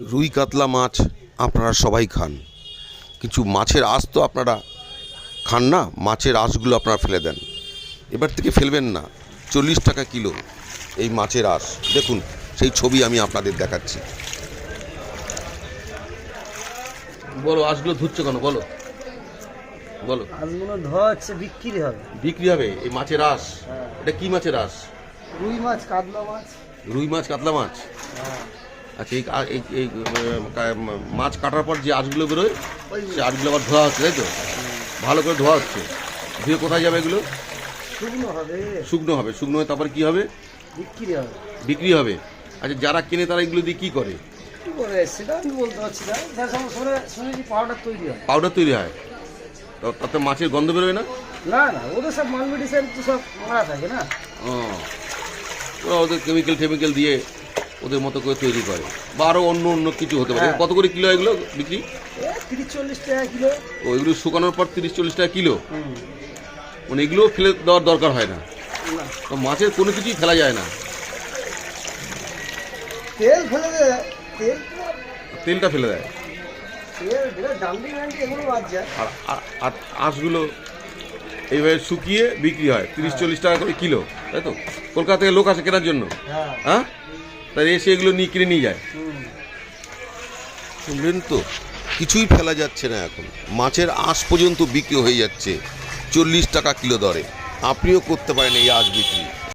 রুই কাতলা মাছ আপনারা সবাই খান। কিছু মাছের আঁশ তো আপনারা খান না মাছের আঁশগুলো আপনারা ফেলে দেন। এবার থেকে ফেলবেন না চল্লিশ টাকা কিলো এই মাছের আঁশ। দেখুন সেই ছবি আমি আপনাদের দেখাচ্ছি। বলো আঁশগুলো ধুচ্ছ কেন? বলো। বলো। আজগুলো ধোয়া হচ্ছে বিক্রি হবে। বিক্রি হবে? এই মাছের আঁশ? হ্যাঁ। এটা কি মাছের আঁশ? রুই মাছ কাতলা মাছ। রুই মাছ কাতলা মাছ? হ্যাঁ। আচ্ছা এই এই মাছ কাটার পর যে আঁশগুলো বেরোয় সে আঁশগুলো আবার ধোয়া হচ্ছে তাই তো? ভালো করে ধোয়া হচ্ছে। ধুয়ে কোথায় যাবে এগুলো? শুকনো হবে। শুকনো হবে। শুকনো হয়ে তারপর কি হবে? বিক্রি হবে। বিক্রি হবে। আচ্ছা যারা কিনে তারা এগুলো দিয়ে কি করে? পাউডার তৈরি হয়। তাতে মাছের গন্ধ বেরোয় না? না না ওদের সব মাল মেডিসিন তো সব মারা থাকে না। ও। ওরা ওদের কেমিক্যাল টেমিক্যাল দিয়ে ওদের মতো করে তৈরি করে। বা আরও অন্য অন্য কিছু হতে পারে। হ্যাঁ। কত করে কিলো এগুলো বিক্রি? এ তিরিশ চল্লিশ টাকা কিলো। ও এগুলো শুকানোর পর তিরিশ চল্লিশ টাকা কিলো? মানে এগুলোও ফেলে দেওয়ার দরকার হয় না। তো মাছের কোনো কিছুই ফেলা যায় না। তেল ফেলে দে তেল তেলটা ফেলে দেয়। আর আঁশগুলো এইভাবে শুকিয়ে বিক্রি হয়। তিরিশ চল্লিশ টাকা করে কিলো তাই তো? কলকাতা থেকে লোক আসে কেনার জন্য। হ্যাঁ? তাই এসে এগুলো নিয়ে কিনে নিয়ে যায়। শুনলেন তো? কিছুই ফেলা যাচ্ছে না এখন। মাছের আঁশ পর্যন্ত বিক্রি হয়ে যাচ্ছে। চল্লিশ টাকা কিলো দরে। আপনিও করতে পারেন এই আঁশ বিক্রি।